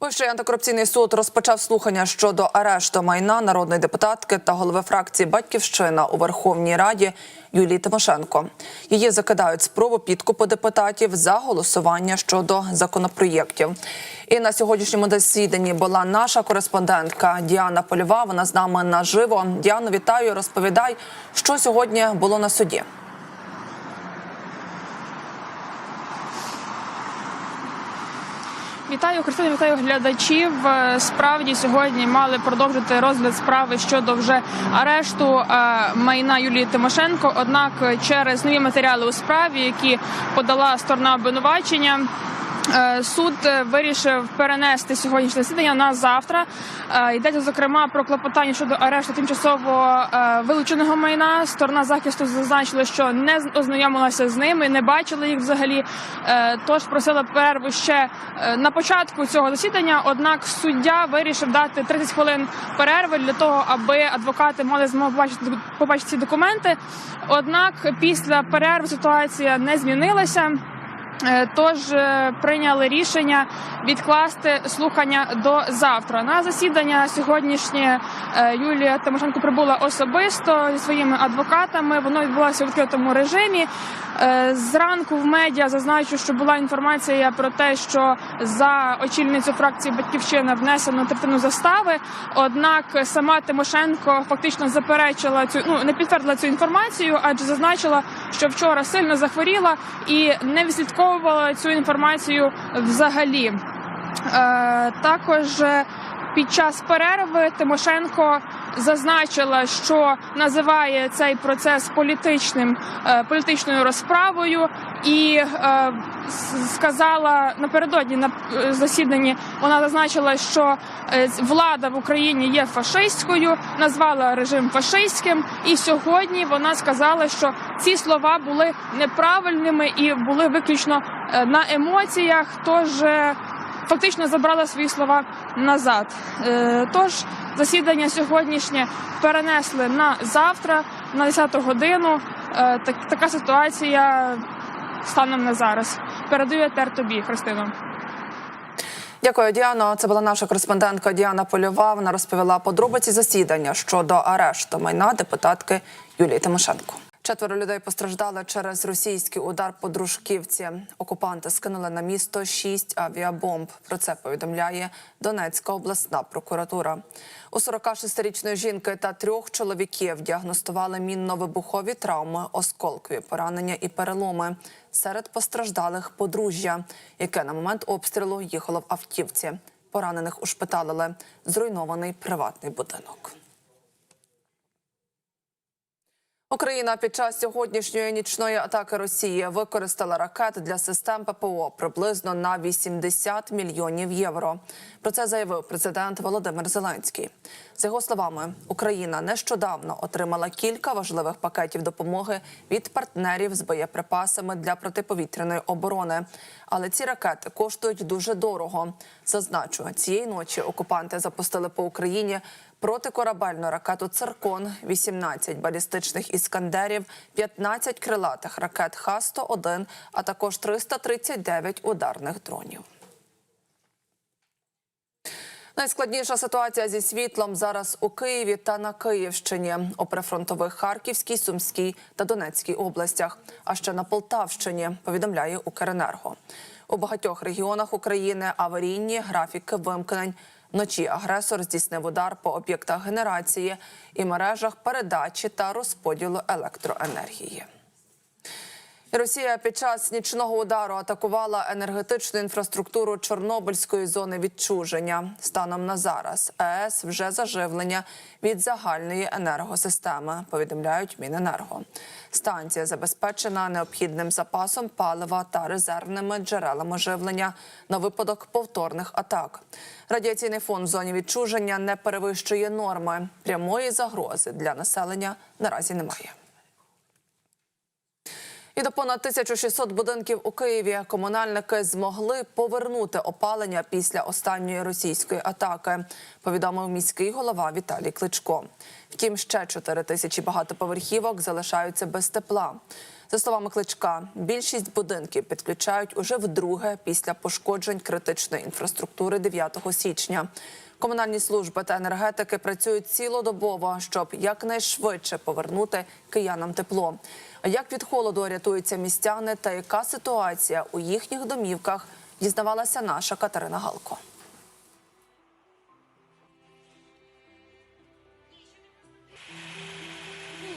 Вищий антикорупційний суд розпочав слухання щодо арешту майна народної депутатки та голови фракції Батьківщина у Верховній Раді Юлії Тимошенко. Її закидають спробу підкупу депутатів за голосування щодо законопроєктів. І на сьогоднішньому засіданні була наша кореспондентка Діана Польова. Вона з нами наживо. Діано, вітаю. Розповідай, що сьогодні було на суді. Вітаю Христина, вітаю глядачів. Е, Справді сьогодні мали продовжити розгляд справи щодо вже арешту е, майна Юлії Тимошенко. Однак через нові матеріали у справі, які подала сторона обвинувачення. Е, Суд е, вирішив перенести сьогоднішнє засідання на завтра. Е, Йдеться зокрема про клопотання щодо арешту тимчасово вилученого майна. Сторона захисту зазначила, що не ознайомилася з ними, не бачила їх взагалі. Тож просила перерву ще на початку цього засідання. Однак суддя вирішив дати 30 хвилин перерви для того, аби адвокати мали змогу побачити побачити ці документи. Однак після перерви ситуація не змінилася. Е, Тож е, прийняли рішення відкласти слухання до завтра. На засідання сьогоднішнє е, Юлія Тимошенко прибула особисто зі своїми адвокатами. Воно відбулося у відкритому режимі. Зранку в медіа зазначу, що була інформація про те, що за очільницю фракції Батьківщина внесено третину застави. Однак сама Тимошенко фактично заперечила цю ну не підтвердила цю інформацію, адже зазначила, що вчора сильно захворіла і не відслідковувала цю інформацію взагалі. Е, також е, під час перерви Тимошенко зазначила, що називає цей процес політичним е, політичною розправою, і е, сказала напередодні на е, засіданні. Вона зазначила, що влада в Україні є фашистською, назвала режим фашистським. І сьогодні вона сказала, що ці слова були неправильними і були виключно на емоціях. Тож фактично забрала свої слова назад. Е, Тож засідання сьогоднішнє перенесли на завтра, на 10 годину. Е, Так, така ситуація станом на зараз. Передаю тер тобі, Христино. Дякую, Діано. Це була наша кореспондентка Діана Польова. Вона розповіла подробиці засідання щодо арешту майна депутатки Юлії Тимошенко. Четверо людей постраждали через російський удар по дружківці. Окупанти скинули на місто шість авіабомб. Про це повідомляє Донецька обласна прокуратура. У 46-річної жінки та трьох чоловіків діагностували мінно-вибухові травми, осколкові поранення і переломи. Серед постраждалих подружжя, яке на момент обстрілу їхало в автівці. Поранених ушпиталили. Зруйнований приватний будинок. Україна під час сьогоднішньої нічної атаки Росії використала ракет для систем ППО приблизно на 80 мільйонів євро. Про це заявив президент Володимир Зеленський. За його словами, Україна нещодавно отримала кілька важливих пакетів допомоги від партнерів з боєприпасами для протиповітряної оборони. Але ці ракети коштують дуже дорого. Зазначу, цієї ночі окупанти запустили по Україні протикорабельну ракету Циркон, 18 балістичних іскандерів, 15 крилатих ракет Х-101, а також 339 ударних дронів. Найскладніша ситуація зі світлом зараз у Києві та на Київщині, у прифронтових Харківській, Сумській та Донецькій областях, а ще на Полтавщині, повідомляє Укренерго. У багатьох регіонах України аварійні графіки вимкнень. Вночі агресор здійснив удар по об'єктах генерації і мережах передачі та розподілу електроенергії. Росія під час нічного удару атакувала енергетичну інфраструктуру Чорнобильської зони відчуження. Станом на зараз ЕС вже заживлення від загальної енергосистеми. Повідомляють Міненерго. Станція забезпечена необхідним запасом палива та резервними джерелами живлення на випадок повторних атак. Радіаційний фон в зоні відчуження не перевищує норми. Прямої загрози для населення наразі немає. І до понад 1600 будинків у Києві комунальники змогли повернути опалення після останньої російської атаки. Повідомив міський голова Віталій Кличко. Втім, ще 4 тисячі багатоповерхівок залишаються без тепла. За словами Кличка, більшість будинків підключають уже вдруге після пошкоджень критичної інфраструктури 9 січня. Комунальні служби та енергетики працюють цілодобово, щоб якнайшвидше повернути киянам тепло. А як від холоду рятуються містяни та яка ситуація у їхніх домівках, дізнавалася наша Катерина Галко.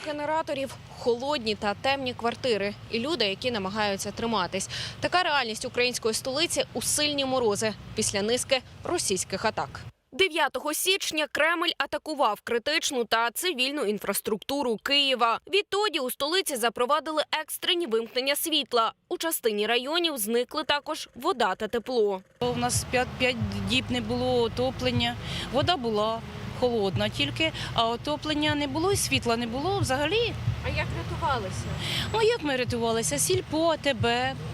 генераторів, холодні та темні квартири і люди, які намагаються триматись. Така реальність української столиці у сильні морози після низки російських атак. 9 січня Кремль атакував критичну та цивільну інфраструктуру Києва. Відтоді у столиці запровадили екстрені вимкнення світла. У частині районів зникли також вода та тепло. У нас 5, 5 діб не було отоплення. Вода була холодна тільки, а отоплення не було і світла не було взагалі. А як рятувалися? Ну як ми рятувалися? Сільпо, АТБ,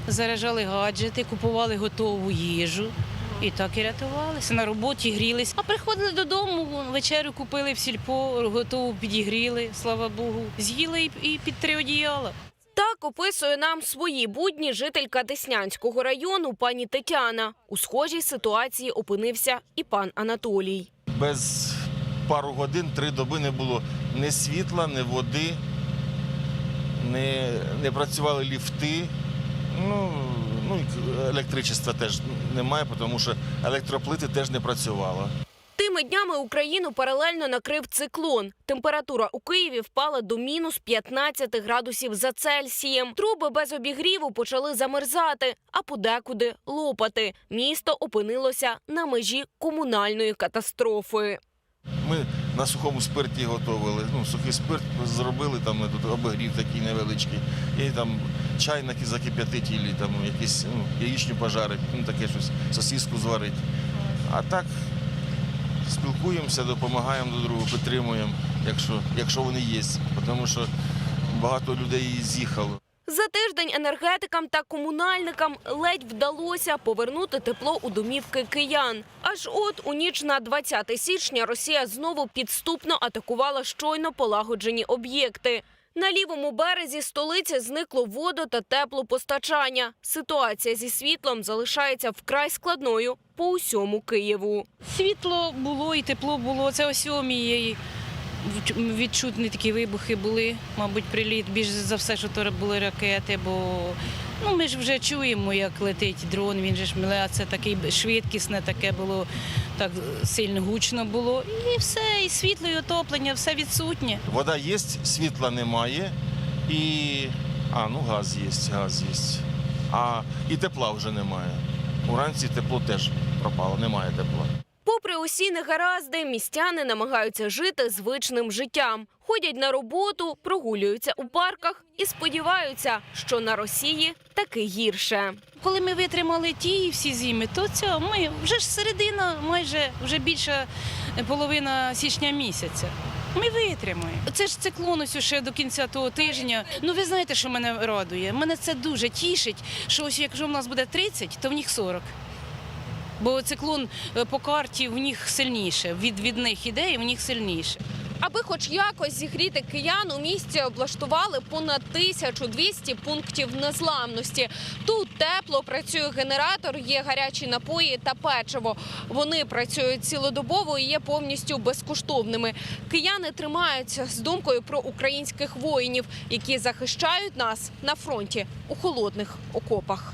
заряджали гаджети, купували готову їжу. І так і рятувалися. На роботі грілись. А приходили додому, вечерю купили в сільпо, готову підігріли, слава Богу. З'їли і, і під три одіяла. Так описує нам свої будні жителька Деснянського району пані Тетяна. У схожій ситуації опинився і пан Анатолій. без пару годин, три доби не було ні світла, ні води, не, не працювали ліфти. Ну, ну електричества теж немає, тому що електроплити теж не працювали. Тими днями Україну паралельно накрив циклон. Температура у Києві впала до мінус 15 градусів за Цельсієм. Труби без обігріву почали замерзати, а подекуди лопати. Місто опинилося на межі комунальної катастрофи. Ми на сухому спирті готували. Ну, сухий спирт зробили, там тут обігрів такий невеличкий. І там закип'ятить, і там якісь ну, яєчню пожарить, ну таке щось, сосиску зварить. А так спілкуємося, допомагаємо до другу, підтримуємо, якщо, якщо вони є. Тому що багато людей з'їхало. За тиждень енергетикам та комунальникам ледь вдалося повернути тепло у домівки киян. Аж от у ніч на 20 січня Росія знову підступно атакувала щойно полагоджені об'єкти. На лівому березі столиці зникло воду та теплопостачання. Ситуація зі світлом залишається вкрай складною по усьому Києву. Світло було і тепло було. Це о сьомій відчутні такі вибухи були. Мабуть, приліт більш за все, що то були ракети, бо ну, ми ж вже чуємо, як летить дрон, він же ж миле, це таке швидкісне, таке було, так сильно гучно було. І все, і світло, і отоплення, все відсутнє. Вода є, світла немає. І. А, ну газ є, газ є. А і тепла вже немає. Уранці тепло теж пропало, немає тепла. Попри усі негаразди, містяни намагаються жити звичним життям. Ходять на роботу, прогулюються у парках і сподіваються, що на Росії таки гірше. Коли ми витримали ті всі зими, то це ми вже ж середина, майже вже більша половина січня місяця. Ми витримаємо. Це ж циклон ось ще до кінця того тижня. Ну ви знаєте, що мене радує? Мене це дуже тішить, що ось якщо в нас буде 30, то в них 40. Бо циклон е, по карті в них сильніше. Від, від них іде в них сильніше. Аби хоч якось зігріти киян, у місті облаштували понад 1200 пунктів незламності. Тут тепло працює генератор, є гарячі напої та печиво. Вони працюють цілодобово і є повністю безкоштовними. Кияни тримаються з думкою про українських воїнів, які захищають нас на фронті у холодних окопах.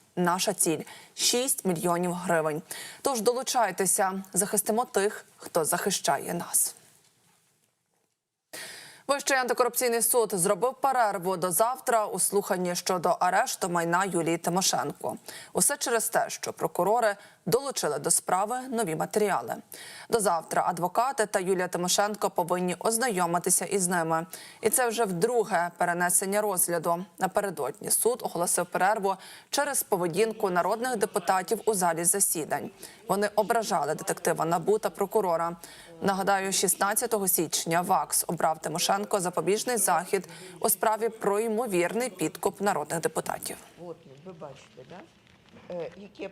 Наша ціль 6 мільйонів гривень. Тож долучайтеся, захистимо тих, хто захищає нас. Вищий антикорупційний суд зробив перерву до завтра у слуханні щодо арешту майна Юлії Тимошенко. Усе через те, що прокурори долучили до справи нові матеріали. До завтра адвокати та Юлія Тимошенко повинні ознайомитися із ними. І це вже вдруге перенесення розгляду. Напередодні суд оголосив перерву через поведінку народних депутатів у залі засідань. Вони ображали детектива НАБУ та прокурора. Нагадаю, 16 січня ВАКС обрав Тимошенко запобіжний захід у справі про ймовірний підкуп народних депутатів. От ви бачите, да? Е,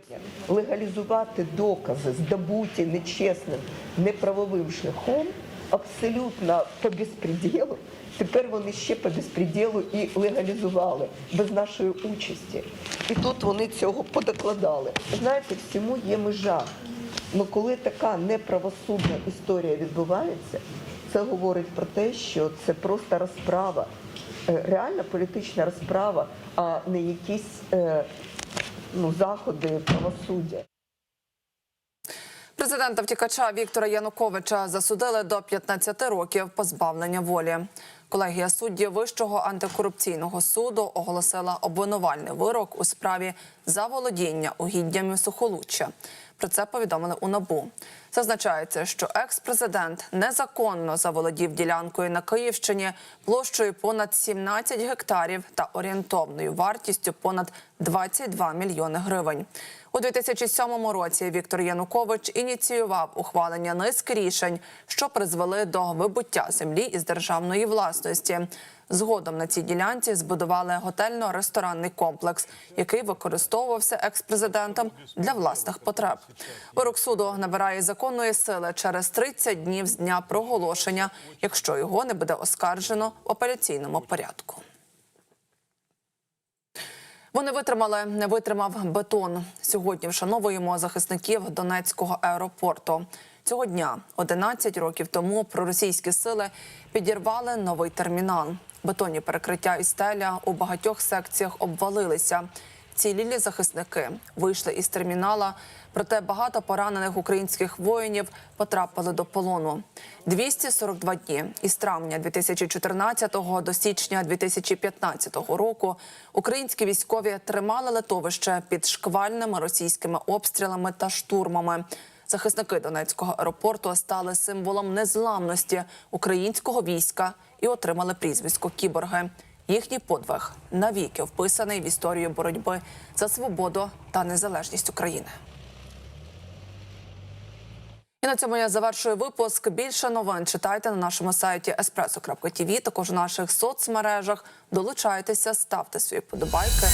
легалізувати докази, здобуті нечесним, неправовим шляхом, абсолютно по безпреділу. Тепер вони ще по безпреділу і легалізували без нашої участі. І тут вони цього подокладали. Знаєте, всьому є межа. Ну коли така неправосудна історія відбувається, це говорить про те, що це просто розправа, Е, реальна політична розправа, а не якісь е, ну, заходи правосуддя. Президента втікача Віктора Януковича засудили до 15 років позбавлення волі. Колегія суддів Вищого антикорупційного суду оголосила обвинувальний вирок у справі заволодіння угіддями Сухолуччя. Про це повідомили у НАБУ. Зазначається, що екс-президент незаконно заволодів ділянкою на Київщині площею понад 17 гектарів та орієнтовною вартістю понад 22 мільйони гривень. У 2007 році Віктор Янукович ініціював ухвалення низки рішень, що призвели до вибуття землі із державної власності. Згодом на цій ділянці збудували готельно-ресторанний комплекс, який використовувався екс-президентом для власних потреб. Вирок суду набирає законної сили через 30 днів з дня проголошення, якщо його не буде оскаржено в апеляційному порядку. Вони витримали, не витримав бетон. Сьогодні вшановуємо захисників Донецького аеропорту. Цього дня, 11 років тому, проросійські сили підірвали новий термінал. Бетонні перекриття і стеля у багатьох секціях обвалилися. Цілілі захисники вийшли із термінала, проте багато поранених українських воїнів потрапили до полону. 242 дні із травня 2014 до січня 2015 року українські військові тримали литовище під шквальними російськими обстрілами та штурмами. Захисники Донецького аеропорту стали символом незламності українського війська і отримали прізвисько кіборги. Їхній подвиг навіки вписаний в історію боротьби за свободу та незалежність України. І на цьому я завершую випуск. Більше новин читайте на нашому сайті espresso.tv, також у наших соцмережах. Долучайтеся, ставте свої подобайки.